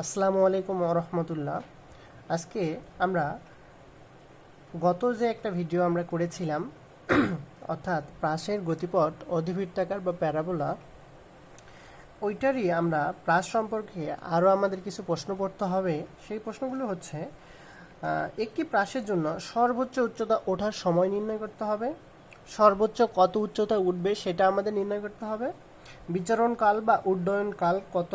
আসসালামু আলাইকুম রহমতুল্লাহ। আজকে আমরা গত যে একটা ভিডিও আমরা করেছিলাম, অর্থাৎ প্রাসের গতিপথ, অধিবৃত্তাকার বা প্যারাবোলা, ওইটারই আমরা প্রাস সম্পর্কে আরও আমাদের কিছু প্রশ্ন পড়তে হবে। সেই প্রশ্নগুলো হচ্ছে একটি প্রাসের জন্য সর্বোচ্চ উচ্চতা ওঠার সময় নির্ণয় করতে হবে। সর্বোচ্চ কত উচ্চতা উঠবে সেটা আমাদের নির্ণয় করতে হবে। বিচরণ কাল বা উড্ডয়নকাল কত?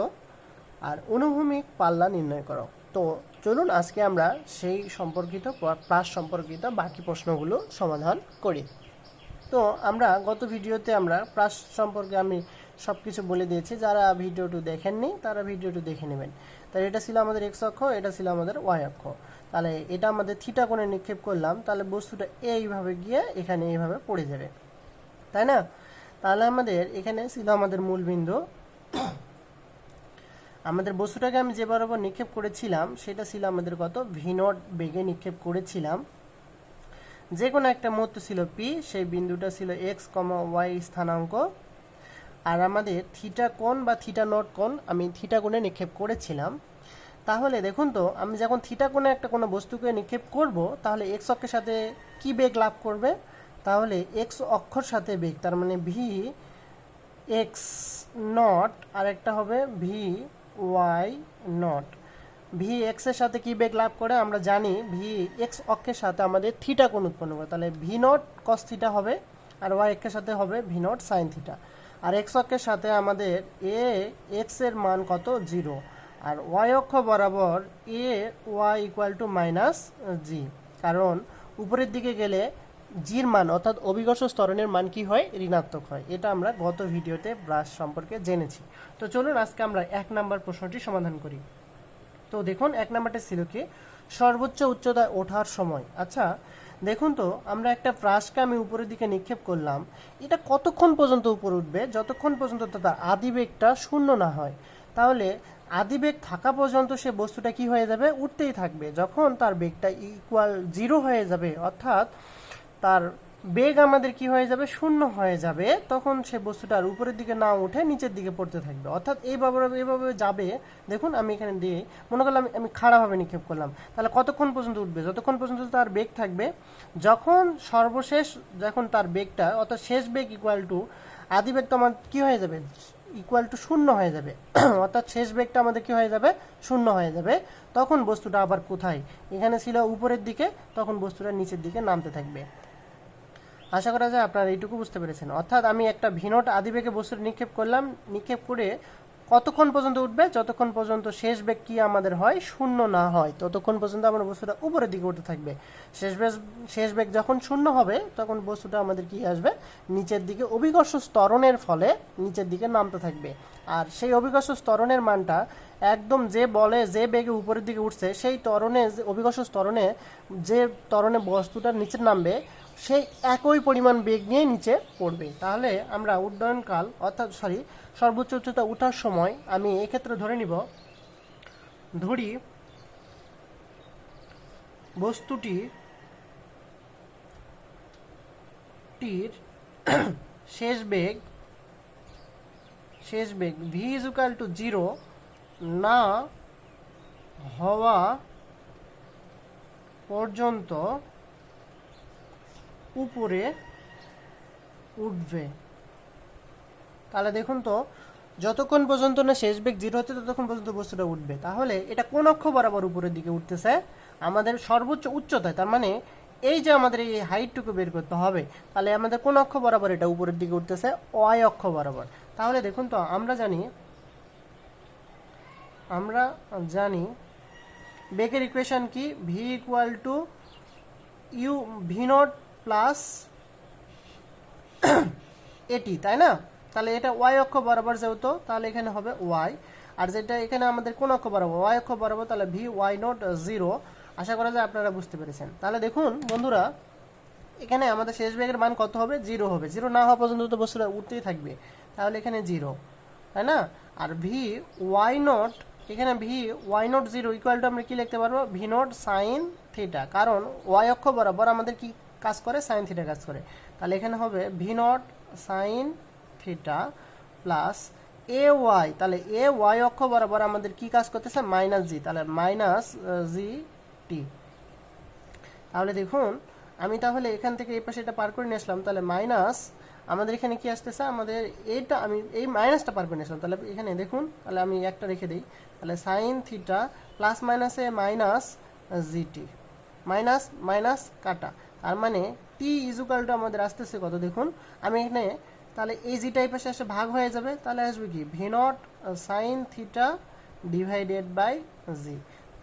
আর অনুভূমিক পাল্লা নির্ণয় করো। তো চলুন আজকে আমরা সেই সম্পর্কিত প্লাস সম্পর্কিত বাকি প্রশ্নগুলো সমাধান করি। তো আমরা গত ভিডিওতে আমরা প্লাস সম্পর্কে আমি সব কিছু বলে দিয়েছি। যারা ভিডিওটি দেখেননি, তারা ভিডিওটি দেখে নেবেন। তাহলে এটা ছিল আমাদের এক্স অক্ষ, এটা ছিল আমাদের ওয়াই অক্ষ। তাহলে এটা আমাদের থিটা কোণে নিক্ষেপ করলাম, তাহলে বস্তুটা এইভাবে গিয়ে এখানে এইভাবে পড়ে যাবে। তাই না? তাহলে আমাদের এখানে ছিল আমাদের মূল বিন্দু আমাদের বস্তুটাকে আমি যে বরাবর নিক্ষেপ করেছিলাম, সেটা ছিল আমাদের কত? ভি নট বেগে নিক্ষেপ করেছিলাম। যে কোনো একটা মুহূর্ত ছিল পি সেই বিন্দুটা ছিল এক্স কমা ওয়াই স্থানাঙ্ক। আর আমাদের থিটা কোণ বা থিটা নট কোণ আমি থিটা কোণে নিক্ষেপ করেছিলাম। তাহলে দেখুন তো, আমি যখন থিটা কোণে একটা কোনো বস্তুকে নিক্ষেপ করব, তাহলে এক্স অক্ষের সাথে কি বেগ লাভ করবে? তাহলে এক্স অক্ষর সাথে বেগ, তার মানে ভি এক্স নট আর একটা হবে ভি ওয়াই নট ভি এক্সের সাথে কি বেগ লাভ করে? আমরা জানি ভি এক্স অক্ষের সাথে আমাদের থিটা কোণ উৎপন্ন করে। তাহলে ভি নট কস থিটা হবে আর ওয়াই অক্ষের সাথে হবে ভি নট সাইন থিটা আর এক্স অক্ষের সাথে আমাদের এ এক্সের মান কত? জিরো আর ওয়াই অক্ষ বরাবর A Y equal to minus G কারণ উপরের দিকে গেলে জির মান অর্থাৎ অভিকর্ষ স্তরণের মান কি হয়? ঋণাত্মক হয়। এটা আমরা গত ভিডিওতে ব্রাশ সম্পর্কে জেনেছি। তো চলুন আজকে আমরা এক নাম্বার প্রশ্নটি সমাধান করি। তো দেখুন, এক নাম্বারটা ছিল কি? সর্বোচ্চ উচ্চতায় ওঠার সময়। আচ্ছা দেখুন তো, আমরা একটা ফ্রাসকে আমি উপরের দিকে নিক্ষেপ করলাম। এটা কতক্ষণ পর্যন্ত উপরে উঠবে? যতক্ষণ পর্যন্ত তার আদিবেগটা শূন্য না হয়। তাহলে আদিবেগ থাকা পর্যন্ত সে বস্তুটা কি হয়ে যাবে? উঠতেই থাকবে। যখন তার বেগটা ইকুয়াল জিরো হয়ে যাবে, অর্থাৎ তার বেগ আমাদের কি হয়ে যাবে? শূন্য হয়ে যাবে। তখন সে বস্তুটা আর উপরের দিকে না উঠে নিচের দিকে পড়তে থাকবে। অর্থাৎ এইভাবে এইভাবে যাবে, দেখুন আমি এখানে দিয়ে, মনে করলাম আমি- খাড়াভাবে নিক্ষেপ করলাম। তাহলে কতক্ষণ পর্যন্ত উঠবে? যতক্ষণ পর্যন্ত তার বেগ থাকবে, যখন সর্বশেষ যখন তার বেগটা, অর্থাৎ শেষ বেগ ইকুয়াল টু আদি বেগ তো আমার কী হয়ে যাবে? ইকুয়াল টু শূন্য হয়ে যাবে। অর্থাৎ শেষ বেগটা আমাদের কি হয়ে যাবে? শূন্য হয়ে যাবে। তখন বস্তুটা আবার কোথায়? এখানে ছিল উপরের দিকে, তখন বস্তুটা নিচের দিকে নামতে থাকবে। আশা করা যায় আপনারা এইটুকু বুঝতে পেরেছেন। অর্থাৎ আমি একটা ভিনট আদিবেগে বস্তুর নিক্ষেপ করলাম। নিক্ষেপ করে কতক্ষণ পর্যন্ত উঠবে, যতক্ষণ পর্যন্ত শেষ বেগ কি আমাদের হয়, শূন্য না হয়, ততক্ষণ পর্যন্ত আমার বস্তুটা উপরের দিকে উঠতে থাকবে। শেষ বেগ শেষ বেগ যখন শূন্য হবে, তখন বস্তুটা আমাদের কি আসবে? নিচের দিকে অভিকর্ষ স্তরণের ফলে নিচের দিকে নামতে থাকবে। আর সেই অভিকর্ষ স্তরণের মানটা একদম যে বলে, যে বেগে উপরের দিকে উঠছে, সেই ত্বরণে যে অভিকর্ষ স্তরণে যে ত্বরণে বস্তুটা নিচে নামবে সেই একই পরিমাণ বেগ নিয়ে নিচে পড়বে। তাহলে আমরা উড্ডয়নকাল অর্থাৎ সরি সর্বোচ্চ উচ্চতা ওঠার সময় আমি এক্ষেত্রে ধরে নিব, ধরি বস্তুটি টির শেষ বেগ শেষ বেগ ভি ইজুকাল টু জিরো না হওয়া পর্যন্ত উপরে উঠবে। তাহলে দেখুন তো, যতক্ষণ পর্যন্ত না শেষ বেগ জিরো হচ্ছে, ততক্ষণ পর্যন্ত বস্তুটা উঠবে। তাহলে এটা কোন অক্ষ বরাবর উপরের দিকে উঠতেছে? আমাদের সর্বোচ্চ উচ্চতায়, তার মানে এই যে আমাদের এই হাইটটুকু বের করতে হবে, তাহলে আমাদের কোন অক্ষ বরাবর এটা উপরের দিকে উঠতেছে? ওয়াই অক্ষ বরাবর। তাহলে দেখুন তো, আমরা জানি আমরা জানি বেগের ইকুয়েশন কি? V equal to U V naught plus AT তাই না? তাহলে এটা ওয়াই অক্ষ বরাবর যেহেতু, তাহলে এখানে হবে ওয়াই আর যেটা এখানে আমাদের কোন অক্ষ বরাবর? ওয়াই অক্ষ বরাবর, তাহলে ভি ওয়াই নট জিরো আশা করা যায় আপনারা বুঝতে পেরেছেন। তাহলে দেখুন, বন্ধুরা, এখানে আমাদের শেষ বেগের মান কত হবে? জিরো হবে। জিরো না হওয়া পর্যন্ত তো বস্তুটা উঠতেই থাকবে। তাহলে এখানে জিরো তাই না? আর ভি ওয়াই নট এখানে V Y naught zero equal to আমরা কি লিখতে পারব? ভি নট সাইন থিটা কারণ ওয়াই অক্ষ বরাবর আমাদের কি কাজ করে সাইন থিটা কাজ করে। তাহলে এখানে হবে V naught sine theta plus A Y তাহলে এ ওয়াই অক্ষ বরাবর আমাদের কি কাজ করতেছে? মাইনাস জি তাহলে মাইনাস জি টি তাহলে দেখুন, আমি তাহলে এখান থেকে এই পাশে এটা পার করে নিয়ে আসলাম। তাহলে মাইনাস আমাদের এখানে কি আসতেছে? আমাদের এইটা আমি এই মাইনাসটা পার করে নিয়ে আসলাম। তাহলে এখানে দেখুন, তাহলে আমি একটা রেখে দিই। তাহলে সাইন থিটা প্লাস মাইনাসে মাইনাস জিটি মাইনাস মাইনাস কাটা। তার মানে টি ইজুকালটা আমাদের আসতেছে কত দেখুন। আমি এখানে তাহলে এই জিটা এই পাশে ভাগ হয়ে যাবে, তাহলে আসবে কি? V naught sine theta divided by G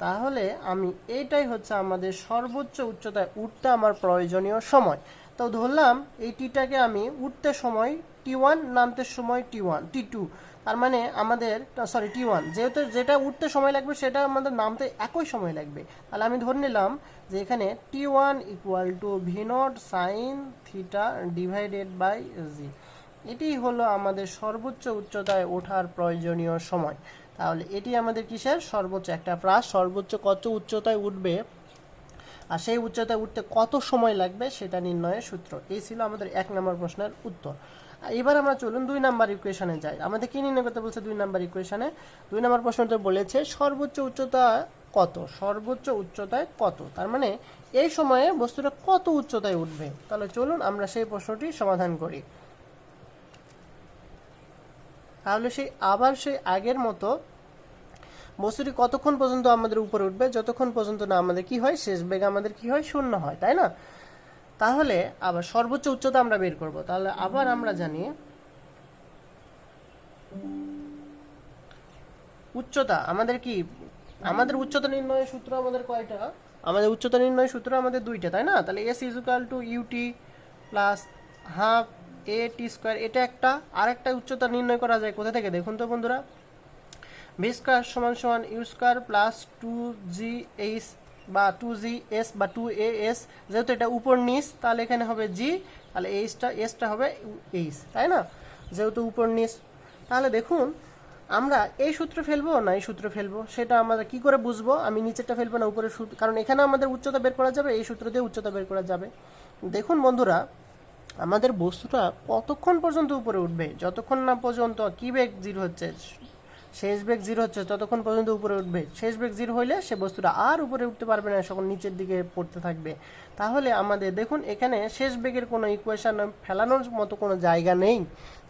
তাহলে আমি এইটাই হচ্ছে আমাদের সর্বোচ্চ উচ্চতায় উঠতে আমার প্রয়োজনীয় সময়। তো ধরলাম এই টিটাকে আমি উঠতে সময় টি ওয়ান নামতে সময় টি ওয়ান টি টু তার মানে আমাদের সরি টি ওয়ান যেহেতু যেটা উঠতে সময় লাগবে সেটা আমাদের নামতে একই সময় লাগবে। তাহলে আমি ধরে নিলাম যে এখানে T one equal to V naught sine theta divided by G এটি হলো আমাদের সর্বোচ্চ উচ্চতায় ওঠার প্রয়োজনীয় সময়। তাহলে এটি আমাদের কিসের? সর্বোচ্চ একটা প্রাস, সর্বোচ্চ কত উচ্চতায় উঠবে আর সেই উচ্চতায় উঠতে কত সময় লাগবে সেটা নির্ণয়ের সূত্র। এই ছিল আমাদের এক নম্বর প্রশ্নের উত্তর। এবার আমরা চলুন দুই নাম্বার ইকুয়েশনে যাই। আমাদের কি নির্ণয় করতে বলছে দুই নাম্বার ইকুয়েশনে দুই নাম্বার প্রশ্নটা বলেছে, সর্বোচ্চ উচ্চতা কত? সর্বোচ্চ উচ্চতায় কত? তার মানে এই সময়ে বস্তুটা কত উচ্চতায় উঠবে? তাহলে চলুন আমরা সেই প্রশ্নটি সমাধান করি। তাহলে সেই আবার সেই আগের মতো বস্তুটি কতক্ষণ পর্যন্ত আমাদের উপরে উঠবে? যতক্ষণ পর্যন্ত না আমাদের কি হয়, শেষ বেগ আমাদের কি হয়, শূন্য হয়, তাই না? তাহলে আবার সর্বোচ্চ উচ্চতা আমরা বের করব। তাহলে আবার আমরা জানি উচ্চতা আমাদের কি? আমাদের উচ্চতা নির্ণয়ের সূত্র আমাদের কয়টা? আমাদের উচ্চতা নির্ণয়ের সূত্র আমাদের দুইটা, তাই না? তাহলে S equal to UT plus half A T square এটা একটা আর একটা উচ্চতা নির্ণয় করা যায় কোথা থেকে? দেখুন তো বন্ধুরা। ভি স্কোয়ার সমান সমান U square plus two G H বা টু জি এস বা টু এ এস যেহেতু এটা উপর নিচ, তাহলে এখানে হবে জি তাহলে এইচটা এসটা হবে এইচ তাই না? যেহেতু উপর নিচ, তাহলে দেখুন, আমরা এই সূত্র ফেলব না এই সূত্র ফেলব? সেটা আমরা কি করে বুঝব? আমি নিচেরটা ফেলব না, উপরের সূত্র, কারণ এখানে আমাদের উচ্চতা বের করা যাবে, এই সূত্র দিয়ে উচ্চতা বের করা যাবে। দেখুন বন্ধুরা, আমাদের বস্তুটা কতক্ষণ পর্যন্ত উপরে উঠবে? যতক্ষণ না পর্যন্ত কি বেগ জিরো হচ্ছে শেষ বেগ জিরো হচ্ছে ততক্ষণ পর্যন্ত উপরে উঠবে, শেষ বেগ জিরো হইলে সে বস্তুটা আর উপরে উঠতে পারবে না, সকল নিচের দিকে পড়তে থাকবে। তাহলে আমাদের, দেখুন, এখানে শেষ বেগের কোনো ইকুয়েশন ফেলানোর মতো কোনো জায়গা নেই,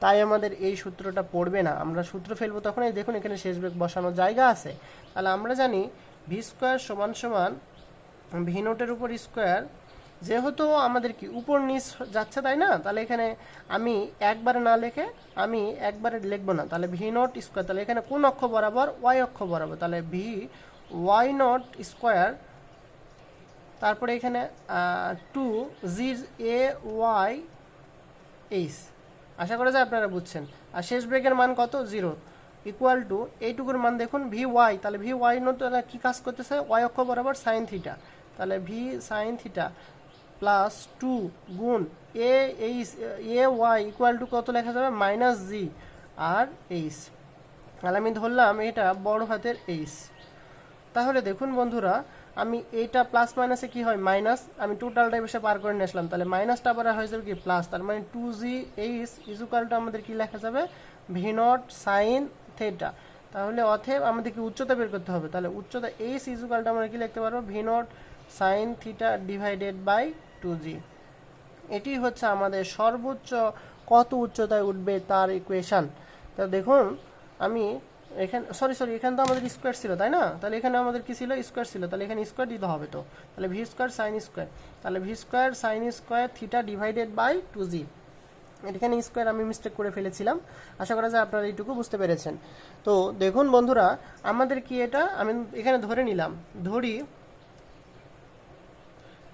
তাই আমাদের এই সূত্রটা পড়বে না। আমরা সূত্র ফেলব তখনই, দেখুন, এখানে শেষ বেগ বসানোর জায়গা আছে। তাহলে আমরা জানি ভি স্কোয়ার সমান সমান ভি নোটের উপর স্কোয়ার যেহেতু আমাদের কি উপর নিচ যাচ্ছে তাই না? তাহলে এখানে আমি একবারে না লিখে আমি একবারে লিখব না। তাহলে ভি নট স্কোয়ার, তাহলে এখানে কোন অক্ষ বরাবর ওয়াই অক্ষ বরাবর? তাহলে ভি ওয়াই নট স্কোয়ার, তারপরে এখানে two G A Y H আশা করা যায় আপনারা বুঝছেন। আর শেষ ব্রেকের মান কত? জিরো। ইকুয়াল টু এইটুকুর মান দেখুন, ভি ওয়াই। তাহলে ভি ওয়াই নোট কী কাজ করতেছে? ওয়াই অক্ষ বরাবর সাইন থিটা তাহলে V sine theta plus two গুণ A H A Y equal to কত লেখা যাবে? মাইনাস জি আর এইচ তাহলে আমি ধরলাম এটা বড় হাতের এইচ তাহলে দেখুন বন্ধুরা, আমি এইটা প্লাস মাইনাসে কি হয়? মাইনাস আমি টোটালটা বসে পার করে নিয়ে আসলাম। তাহলে মাইনাসটা আবার হয়ে যাবে কি? প্লাস তার মানে টু জি এইচ ইজুকালটা আমাদের কি লেখা যাবে? ভি নট সাইন থেটা তাহলে অথেব আমাদের কি উচ্চতা বের করতে হবে। তাহলে উচ্চতা এইচ ইজুকালটা আমরা কি লিখতে পারব? V naught sine theta divided by two G এটি হচ্ছে আমাদের সর্বোচ্চ কত উচ্চতায় উঠবে তার ইকুয়েশন তা দেখুন, আমি এখানে সরি সরি এখানে তো আমাদের স্কোয়ার ছিল, তাই না? তাহলে এখানে আমাদের কি ছিল? স্কোয়ার ছিল। তাহলে এখানে স্কোয়ার দিতে হবে তো। তাহলে ভি স্কোয়ার সাইন স্কোয়ার তাহলে V square sine square theta divided by two G এখানে স্কোয়ার আমি মিস্টেক করে ফেলেছিলাম। আশা করা যায় আপনারা এইটুকু বুঝতে পেরেছেন। তো দেখুন বন্ধুরা, আমাদের কি এটা? আমি এখানে ধরে নিলাম। ধরি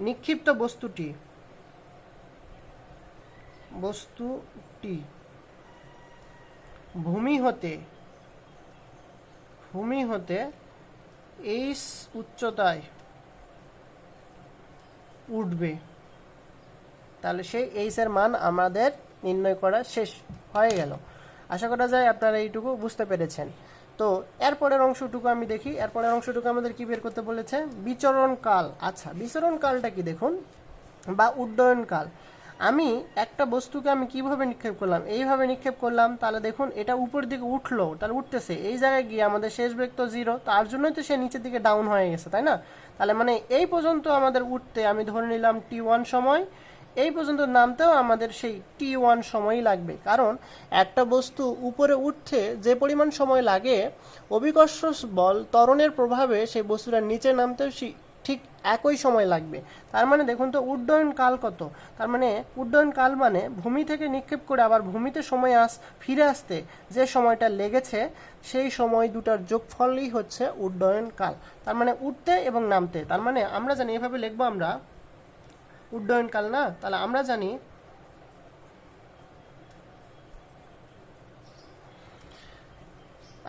নিক্ষিপ্ত বস্তুটি। বস্তুটি। ভূমি হতে ভূমি হতে এইচ উচ্চতায় উঠবে। তাহলে সেই এইচ এর মান আমাদের নির্ণয় করা শেষ হয়ে গেল। আশা করা যায় আপনারা এইটুকু বুঝতে পেরেছেন। তো এরপরের অংশটুকু আমি দেখি। এরপরের অংশটুকু আমাদের কি বের করতে বলেছে? বিচরণ কাল। আচ্ছা বিচরণ কালটা কি দেখুন? বা উড্ডয়ন কাল। আমি একটা বস্তুকে আমি কীভাবে নিক্ষেপ করলাম? এইভাবে নিক্ষেপ করলাম, তাহলে দেখুন, এটা উপর দিকে উঠল, তাহলে উঠতেছে। এই জায়গায় গিয়ে আমাদের শেষ বেগ তো জিরো তার জন্যই তো সে নিচের দিকে ডাউন হয়ে গেছে, তাই না? তাহলে মানে এই পর্যন্ত আমাদের উঠতে আমি ধরে নিলাম টি ওয়ান সময় এই পর্যন্ত নামতেও আমাদের সেই টি ওয়ান সময়ই লাগবে। কারণ একটা বস্তু উপরে উঠতে যে পরিমাণ সময় লাগে, অভিকর্ষ বল ত্বরণের প্রভাবে সেই বস্তুটা নিচে নামতেও সেই ঠিক একই সময় লাগবে। তার মানে দেখুন তো, উড্ডয়ন কাল কত? তার মানে উড্ডয়ন কাল মানে ভূমি থেকে নিক্ষেপ করে আবার ভূমিতে সময় আস, ফিরে আসতে যে সময়টা লেগেছে, সেই সময় দুটার যোগফলই হচ্ছে উড্ডয়ন কাল। তার মানে উঠতে এবং নামতে। তার মানে আমরা জানি, এভাবে লিখব আমরা উড্ডয়ন কাল না? তাহলে আমরা জানি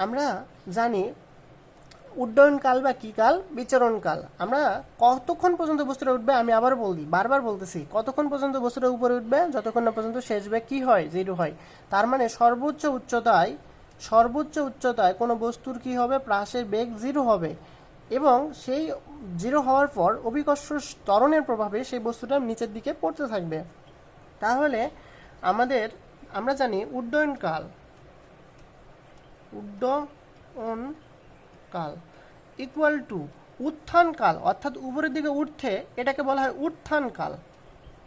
আমরা জানি উড্ডয়ন কাল বা কি কাল? বিচরণ কাল। আমরা কতক্ষণ পর্যন্ত বস্তুটা উঠবে আমি আবার বলি বারবার বলতেছি, কতক্ষণ পর্যন্ত বস্তুটা উপরে উঠবে, যতক্ষণ না পর্যন্ত শেষ বেগ কি হয়, জিরো হয়। তার মানে সর্বোচ্চ উচ্চতায় সর্বোচ্চ উচ্চতায় কোনো বস্তুর কি হবে? প্রাসের বেগ জিরো হবে। এবং সেই জিরো হওয়ার পর অভিকর্ষ ত্বরণের প্রভাবে সেই বস্তুটা নিচের দিকে পড়তে থাকবে। তাহলে আমাদের, আমরা জানি উড্ডয়ন কাল উড্ডয়ন কাল ইকুয়াল টু উত্থান কাল অর্থাৎ উপরের দিকে উঠতে এটাকে বলা হয় উত্থান কাল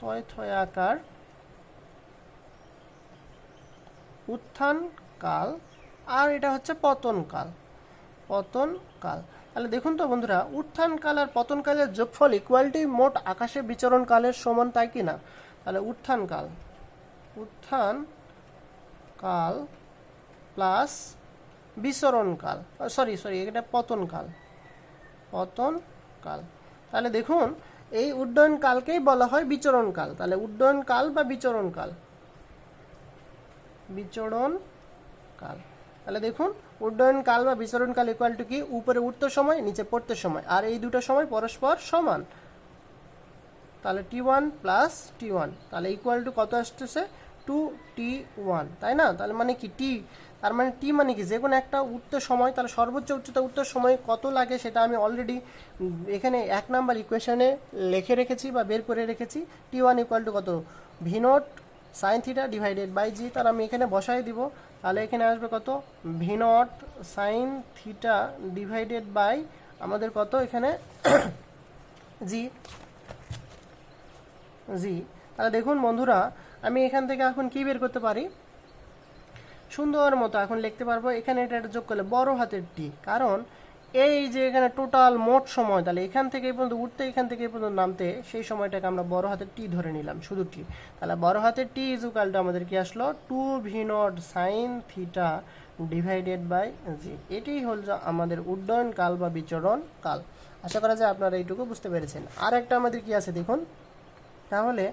তয় থয় আকার উত্থান কাল আর এটা হচ্ছে পতন কাল পতন কাল তাহলে দেখুন তো বন্ধুরা, উত্থান কাল আর পতন কালের যোগফল ইকুয়ালিটি মোট আকাশে বিচরণ কালের সমান তাই কি না? তাহলে উত্থান কাল উত্থান কাল প্লাস বিচরণ কাল সরি সরি এটা পতন কাল পতন কাল। তাহলে দেখুন, এই উড্ডয়ন কালকেই বলা হয় বিচরণ কাল। তাহলে উড্ডয়ন কাল বা বিচরণ কাল? বিচরণ কাল। তাহলে দেখুন উড্ডয়ন কাল বা বিচরণ কাল ইকুয়াল টু কি? উপরে উঠতে সময়, নিচে পড়তে সময়। আর এই দুটো সময় পরস্পর সমান। তাহলে T one plus T one তাহলে ইকুয়াল টু কত আসতেছে? টু টি ওয়ান তাই না? তাহলে মানে কি? টি তার মানে টি মানে কি? যে কোনো একটা উঠতে সময়, তাহলে সর্বোচ্চ উচ্চতা উঠতে সময় কত লাগে সেটা আমি অলরেডি এখানে এক নাম্বার ইকুয়েশনে লিখে রেখেছি বা বের করে রেখেছি। টি ওয়ান ইকুয়াল টু কত? V naught sine theta divided by G তার আমি এখানে বসাই দিব। তাহলে এখানে আসবে কত? V naught sine theta divided by আমাদের কত এখানে? জি জি তাহলে দেখুন বন্ধুরা, আমি এখান থেকে এখন কি বের করতে পারি? সুন্দর মতো এখন লিখতে পারব, এখানে এটা যোগ করলে বড় হাতের টি কারণ এই যে এখানে টোটাল মোট সময়, তাহলে এখান থেকে এই পর্যন্ত উঠতে, এখান থেকে এই পর্যন্ত নামতে, সেই সময়টাকে আমরা বড় হাতের টি ধরে নিলাম, শুধু টি তাহলে বড় হাতের টি ইজুকালটা আমাদের কি আসলো? Two V naught sine theta divided by G এটাই হল আমাদের উড্ডয়ন কাল বা বিচরণ কাল। আশা করা যায় আপনারা এইটুকু বুঝতে পেরেছেন। আর একটা আমাদের কি আছে দেখুন? তাহলে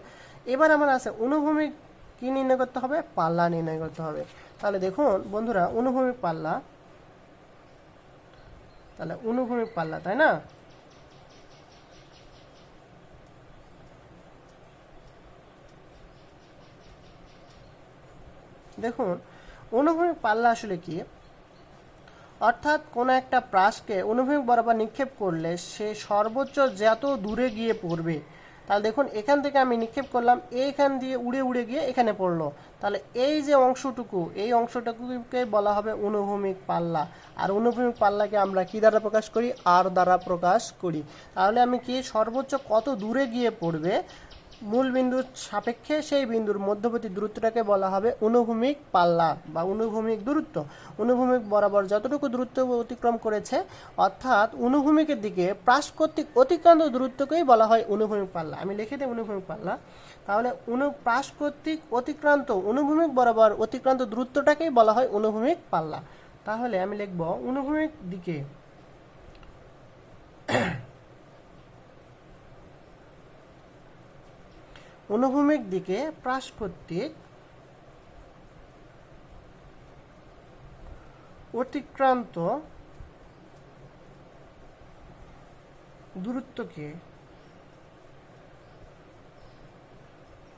এবার আমার আছে অনুভূমিক কি নির্ণয় করতে হবে? পাল্লা নির্ণয় করতে হবে। তাহলে দেখুন বন্ধুরা, অনুভূমিক পাল্লা তাহলে অনুভূমিক পাল্লা, তাই না? দেখুন অনুভূমিক পাল্লা আসলে কি? অর্থাৎ কোনো একটা প্রাসকে অনুভূমিক বরাবর নিক্ষেপ করলে সে সর্বোচ্চ যত দূরে গিয়ে পড়বে তাহলে দেখুন, এখান থেকে আমি নিক্ষেপ করলাম, এইখান দিয়ে উড়ে উড়ে গিয়ে এখানে পড়ল। তাহলে এই যে অংশটুকু, এই অংশটুকুকে বলা হবে অনুভূমিক পাল্লা। আর অনুভূমিক পাল্লাকে আমরা কি দ্বারা প্রকাশ করি? আর দ্বারা প্রকাশ করি। তাহলে আমি কি সর্বোচ্চ কত দূরে গিয়ে পড়বে? মূল বিন্দুর সাপেক্ষে সেই বিন্দুর মধ্যবর্তী দূরত্বটাকে বলা হবে অনুভূমিক পাল্লা বা অনুভূমিক দূরত্ব। অনুভূমিক বরাবর যতটুকু দূরত্ব অতিক্রম করেছে, অর্থাৎ অনুভূমিকের দিকে প্রাস কর্তৃক অতিক্রান্ত দূরত্বকেই বলা হয় অনুভূমিক পাল্লা। আমি লিখে দিই অনুভূমিক পাল্লা। তাহলে অনু প্রাস কর্তৃক অতিক্রান্ত, অনুভূমিক বরাবর অতিক্রান্ত দূরত্বটাকেই বলা হয় অনুভূমিক পাল্লা। তাহলে আমি লিখব অনুভূমিক দিকে অনুভূমিক দিকে প্রাস কর্তৃক অতিক্রান্ত দূরত্বকে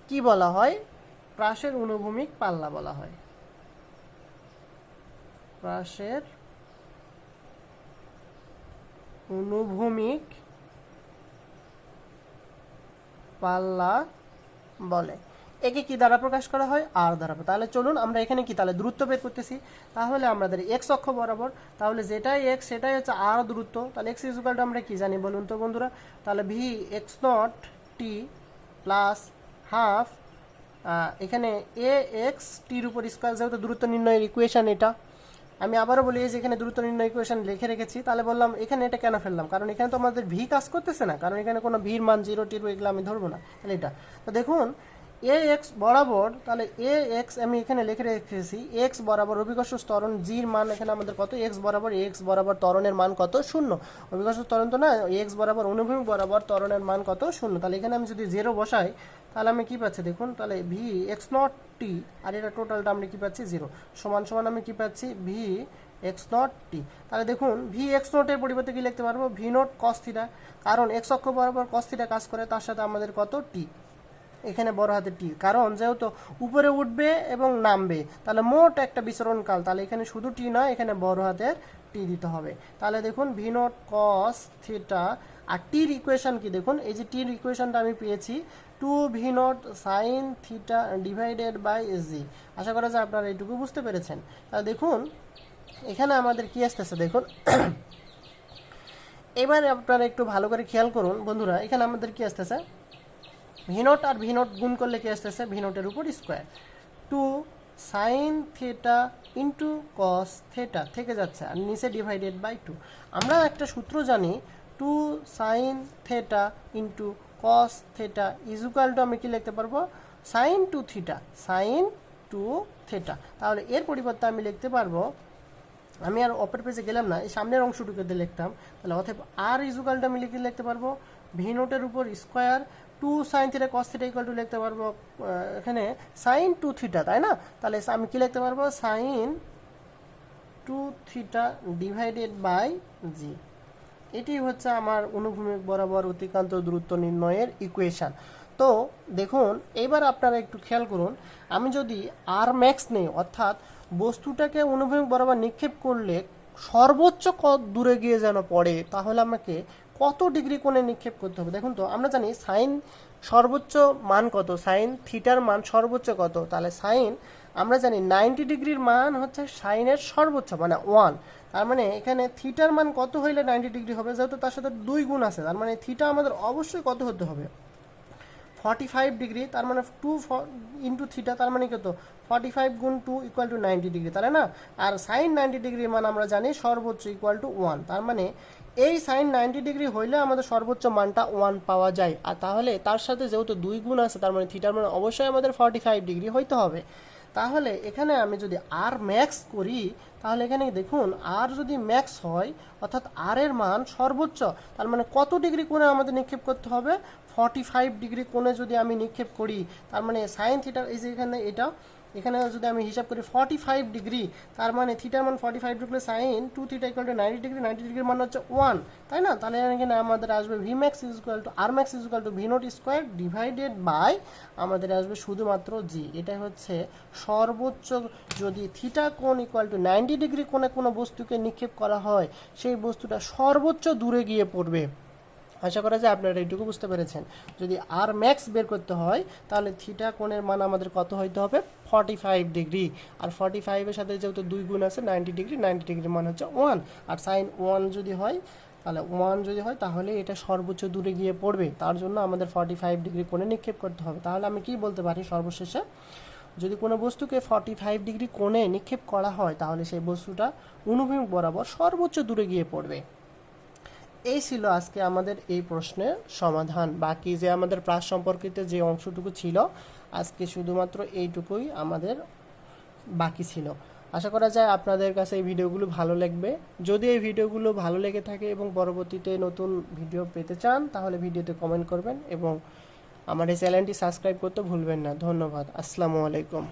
কি বলা হয়? প্রাসের অনুভূমিক পাল্লা বলা হয়। প্রাসের অনুভূমিক পাল্লা বলে। একে কি দ্বারা প্রকাশ করা হয়? আর দ্বারা তাহলে চলুন আমরা এখানে কি? তাহলে দূরত্ব বের করতেছি। তাহলে আমাদের এক্স অক্ষ বরাবর, তাহলে যেটাই এক্স সেটাই হচ্ছে আর দূরত্ব। তাহলে এক্স ইজুকালটা আমরা কি জানি বলুন তো বন্ধুরা? তাহলে V X naught T plus half এখানে এ এক্স টির উপর স্কোয়ার যেহেতু দূরত্ব নির্ণয়ের ইকুয়েশন এটা আমি আবারও বলি যে এখানে দ্রুত নির্ণয় ইকুয়েশন লিখে রেখেছি, তাহলে বললাম এখানে এটা কেন ফেললাম? কারণ এখানে তো আমাদের ভি কাজ করতেছে না, কারণ এখানে কোনো ভির মান জিরো টিরো এগুলো আমি ধরবো না, তাহলে এটা। তো দেখুন এ এক্স বরাবর, তাহলে এ এক্স আমি এখানে লিখে রেখেছি এক্স বরাবর অভিকর্ষ ত্বরণ জির মান এখানে আমাদের কত? এক্স বরাবর এক্স বরাবর ত্বরণের মান কত? শূন্য। অভিকর্ষ ত্বরণ তো না এক্স বরাবর অনুভূমিক বরাবর ত্বরণের মান কত? শূন্য। তাহলে এখানে আমি যদি জিরো বসাই তাহলে আমি কি পাচ্ছি দেখুন, তাহলে ভি এক্স নট টি আর এটা টোটালটা আমরা কি পাচ্ছি? জিরো সমান সমান আমি কি পাচ্ছি? ভি এক্স নট টি তাহলে দেখুন ভি এক্স নটের পরিবর্তে কি লিখতে পারব? ভি নট কস থিটা কারণ এক্স অক্ষ বরাবর কস থিটা কাজ করে, তার সাথে আমাদের কত? টি এখানে বড় হাতে টি কারণ যেহেতু উপরে উঠবে এবং নামবে, তাহলে মোট একটা বিচরণকাল তাহলে এখানে শুধু টি নয়, এখানে বড় হাতের টি দিতে হবে। তাহলে দেখুন ভি নট কস থিটা আর টির ইকুয়েশন কি? দেখুন, এই যে টির ইকুয়েশনটা আমি পেয়েছি two V naught sine theta divided by g আশা করা যায় আপনারা এইটুকু বুঝতে পেরেছেন। তাহলে দেখুন, এখানে আমাদের কি আসতেছে দেখুন। এবারে আপনারা একটু ভালো করে খেয়াল করুন, বন্ধুরা, এখানে আমাদের কি আসতেছে? ভিনোট আর ভিনোট গুণ করলে কি আসতেছে? ভিনোটের উপর square two sine theta into cos theta থেকে যাচ্ছে, আর নিচে ডিভাইডেড বাই টু আমরা একটা সূত্র জানি two sine theta into cos theta equal to আমি কি লিখতে পারব? Sine two theta sine two theta তাহলে এর পরিবর্তে আমি লিখতে পারব, আমি আর অপর পেজে গেলাম না, এই সামনের অংশটুকুতে লিখতাম। তাহলে অথব আর ইজুকালটা আমি লিখে লিখতে পারব ভি নোটের উপর square two sine theta cos theta equal to লিখতে পারব এখানে সাইন টু থিটা তাই না? তাহলে আমি কি লিখতে পারব? Sine two theta divided by g এটি হচ্ছে আমার অনুভূমিক বরাবর অতিক্রান্ত দূরত্ব নির্ণয়ের ইকুয়েশন তো দেখুন, এবার আপনারা একটু খেয়াল করুন, আমি যদি আর ম্যাক্স নেই, অর্থাৎ বস্তুটাকে অনুভূমিক বরাবর নিক্ষেপ করলে সর্বোচ্চ কত দূরে গিয়ে যেন পড়ে, তাহলে আমাকে কত ডিগ্রি কোণে নিক্ষেপ করতে হবে? দেখুন তো, আমরা জানি সাইন সর্বোচ্চ মান কত? সাইন থিটার মান সর্বোচ্চ কত? তাহলে সাইন আমরা জানি নাইনটি ডিগ্রির মান হচ্ছে সাইনের সর্বোচ্চ মানে ওয়ান তার মানে এখানে থিটার মান কত হইলে নাইনটি ডিগ্রি হবে? যেহেতু তার সাথে দুই গুণ আছে, তার মানে থিটা আমাদের অবশ্যই কত হতে হবে? ফর্টি ফাইভ ডিগ্রি তার মানে টু ইন্টু থিটা তার মানে কত? ফর্টি ফাইভ গুণ two equal to ninety degree তাহলে না? আর সাইন নাইনটি ডিগ্রির মান আমরা জানি সর্বোচ্চ ইকুয়াল টু ওয়ান তার মানে এই সাইন নাইনটি ডিগ্রি হইলে আমাদের সর্বোচ্চ মানটা ওয়ান পাওয়া যায়। আর তাহলে তার সাথে যেহেতু দুই গুণ আছে, তার মানে থিটার মানে অবশ্যই আমাদের ফর্টি ফাইভ ডিগ্রি হইতে হবে। তাহলে এখানে আমি যদি আর ম্যাক্স করি, তাহলে এখানে দেখুন আর যদি ম্যাক্স হয়, অর্থাৎ আর এর মান সর্বোচ্চ, তার মানে কত ডিগ্রি কোণে আমাদের নিক্ষেপ করতে হবে? ফর্টি ফাইভ ডিগ্রি কোণে যদি আমি নিক্ষেপ করি, তার মানে সাইন থিটা এই যে এখানে এটা এখানে যদি আমি হিসাব করি ফর্টি ফাইভ ডিগ্রি তার মানে থিটার মান forty five degree sine two theta equal to ninety degree ninety ডিগ্রির মান হচ্ছে ওয়ান তাই না? তাহলে এখানে আমাদের আসবে V max is equal to R max is equal to V naught square divided by আমাদের আসবে শুধুমাত্র জি এটা হচ্ছে সর্বোচ্চ যদি থিটা কোণ ইকুয়াল টু নাইনটি ডিগ্রি কোণে কোনো বস্তুকে নিক্ষেপ করা হয়, সেই বস্তুটা সর্বোচ্চ দূরে গিয়ে পড়বে। আশা করা যায় আপনারা এইটুকু বুঝতে পেরেছেন। যদি আর ম্যাক্স বের করতে হয়, তাহলে থিটা কোণের মান আমাদের কত হইতে হবে? ফর্টি ফাইভ ডিগ্রি আর ফর্টি ফাইভের সাথে যেহেতু দুই গুণ আছে নাইনটি ডিগ্রি নাইনটি ডিগ্রির মান হচ্ছে ওয়ান আর সাইন ওয়ান যদি হয়, তাহলে ওয়ান যদি হয়, তাহলে এটা সর্বোচ্চ দূরে গিয়ে পড়বে। তার জন্য আমাদের ফর্টি ফাইভ ডিগ্রি কোণে নিক্ষেপ করতে হবে। তাহলে আমি কি বলতে পারি সর্বশেষে? যদি কোনো বস্তুকে ফর্টি ফাইভ ডিগ্রি কোণে নিক্ষেপ করা হয়, তাহলে সেই বস্তুটা অনুভূমিক বরাবর সর্বোচ্চ দূরে গিয়ে পড়বে। এই ছিল আজকে আমাদের এই প্রশ্নের সমাধান। বাকি যে আমাদের প্রাস সম্পর্কিত যে অংশটুকু ছিল, আজকে শুধুমাত্র এইটুকুই আমাদের বাকি ছিল। আশা করা যায় আপনাদের কাছে এই ভিডিওগুলো ভালো লাগবে। যদি এই ভিডিওগুলো ভালো লেগে থাকে এবং পরবর্তীতে নতুন ভিডিও পেতে চান, তাহলে ভিডিওতে কমেন্ট করবেন এবং আমার এই চ্যানেলটি সাবস্ক্রাইব করতে ভুলবেন না। ধন্যবাদ। আসসালামু আলাইকুম।